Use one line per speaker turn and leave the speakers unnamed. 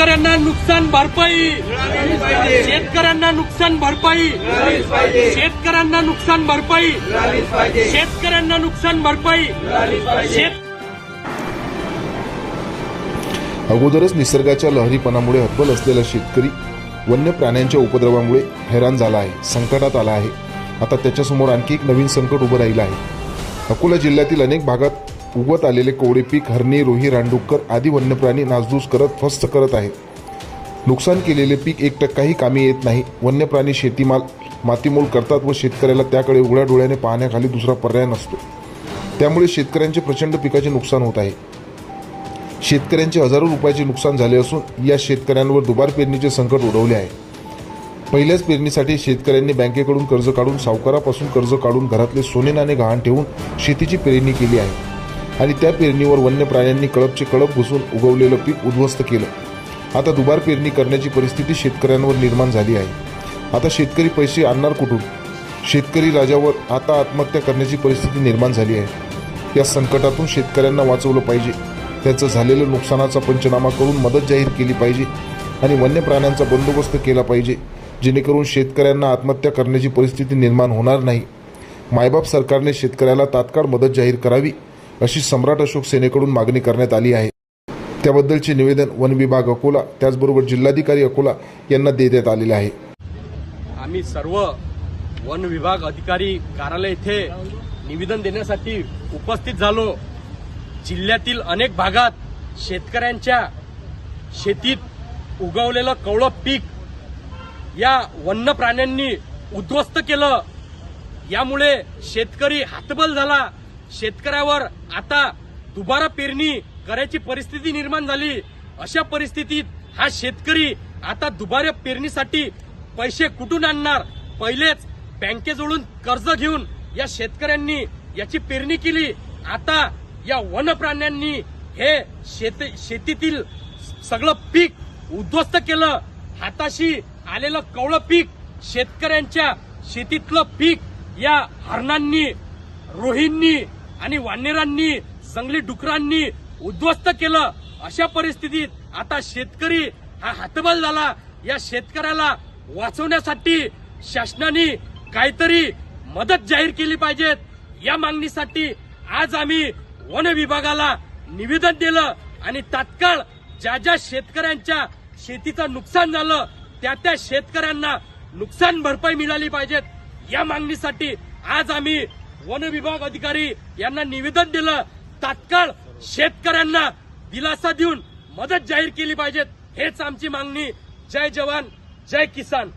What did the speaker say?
शेतकऱ्यांना नुकसान भरपाई. शेतकऱ्यांना नुकसान भरपाई. शेतकऱ्यांना नुकसान भरपाई. शेतकऱ्यांना नुकसान भरपाई. शेत
अगोदरच निसर्गाच्या लहरीपणामुळे हतबल असलेला शेतकरी वन्य प्राण्यांच्या उपद्रवामुळे हैराण झाला आहे संकटात आला आहे. आता त्याच्यासमोर आणखी एक नवीन संकट उभं राहिलं आहे. अकोला जिल्ह्यातील अनेक भागात उगवत आलेले कोवळे पीक हरणी रोही रानडुक्कर आदी वन्यप्राणी नासधूस करत फस्त करत आहेत. नुकसान केलेले पीक एक टक्काही कामी येत नाही. वन्यप्राणी शेतीमाल मातीमोल करतात व शेतकऱ्याला त्याकडे उघड्या डोळ्याने पाहण्याखाली दुसरा पर्याय नसतो. त्यामुळे शेतकऱ्यांचे प्रचंड पिकाचे नुकसान होत आहे. शेतकऱ्यांचे हजारो रुपयाचे नुकसान झाले असून या शेतकऱ्यांवर दुबार पेरणीचे संकट उडवले आहे. पहिल्याच पेरणीसाठी शेतकऱ्यांनी बँकेकडून कर्ज काढून सावकारापासून कर्ज काढून घरातले सोने नाणे गहाण ठेवून शेतीची पेरणी केली आहे. आणि त्या पेरणीवर वन्य प्राण्यांनी कळपचे कळप घुसून उगवलेलं पीक उद्ध्वस्त केलं. आता दुबार पेरणी करण्याची परिस्थिती शेतकऱ्यांवर निर्माण झाली आहे. आता शेतकरी पैसे आणणार कुठून? शेतकरी राजावर आता आत्महत्या करण्याची परिस्थिती निर्माण झाली आहे. या संकटातून शेतकऱ्यांना वाचवलं पाहिजे. त्याचं झालेलं नुकसानाचा पंचनामा करून मदत जाहीर केली पाहिजे आणि वन्य प्राण्यांचा बंदोबस्त केला पाहिजे जेणेकरून शेतकऱ्यांना आत्महत्या करण्याची परिस्थिती निर्माण होणार नाही. मायबाप सरकारने शेतकऱ्याला तात्काळ मदत जाहीर करावी. अशी सम्राट अशोक सेनेकडून मागणी करण्यात आली आहे. त्याबद्दलचे निवेदन वन विभाग अकोला त्याचबरोबर जिल्हाधिकारी अकोला यांना देण्यात आलेले आहे.
आम्ही सर्व वन विभाग अधिकारी कार्यालय येथे निवेदन देण्यासाठी उपस्थित झालो. जिल्ह्यातील अनेक भागात शेतकऱ्यांच्या शेतीत उगवलेलं कवळं पीक या वन्य प्राण्यांनी उद्ध्वस्त केलं. यामुळे शेतकरी हातबल झाला. शेतकऱ्यावर आता दुबारा पेरणी करायची परिस्थिती निर्माण झाली. अशा परिस्थितीत हा शेतकरी आता दुबारा पेरणीसाठी पैसे कुठून आणणार? पहिलेच बँकेजवळून कर्ज घेऊन या शेतकऱ्यांनी याची पेरणी केली. आता या वन प्राण्यांनी हे शेत शेतीतील सगळं पीक उद्ध्वस्त केलं. हाताशी आलेलं कवळं पीक शेतकऱ्यांच्या शेतीतलं पीक या हरणांनी रोहींनी आणि वानेरांनी जंगली डुकरांनी उद्ध्वस्त केलं. अशा परिस्थितीत आता शेतकरी हा हातबल झाला. या शेतकऱ्याला वाचवण्यासाठी शासनाने काहीतरी मदत जाहीर केली पाहिजेत. या मागणीसाठी आज आम्ही वन विभागाला निवेदन दिलं आणि तात्काळ ज्या ज्या शेतकऱ्यांच्या शेतीचं नुकसान झालं त्या त्या शेतकऱ्यांना नुकसान भरपाई मिळाली पाहिजेत. या मागणीसाठी आज आम्ही वन विभाग अधिकारी यांना निवेदन दिलं. तात्काळ शेतकऱ्यांना दिलासा देऊन मदत जाहीर केली पाहिजेत. हेच आमची मागणी. जय जवान जय किसान.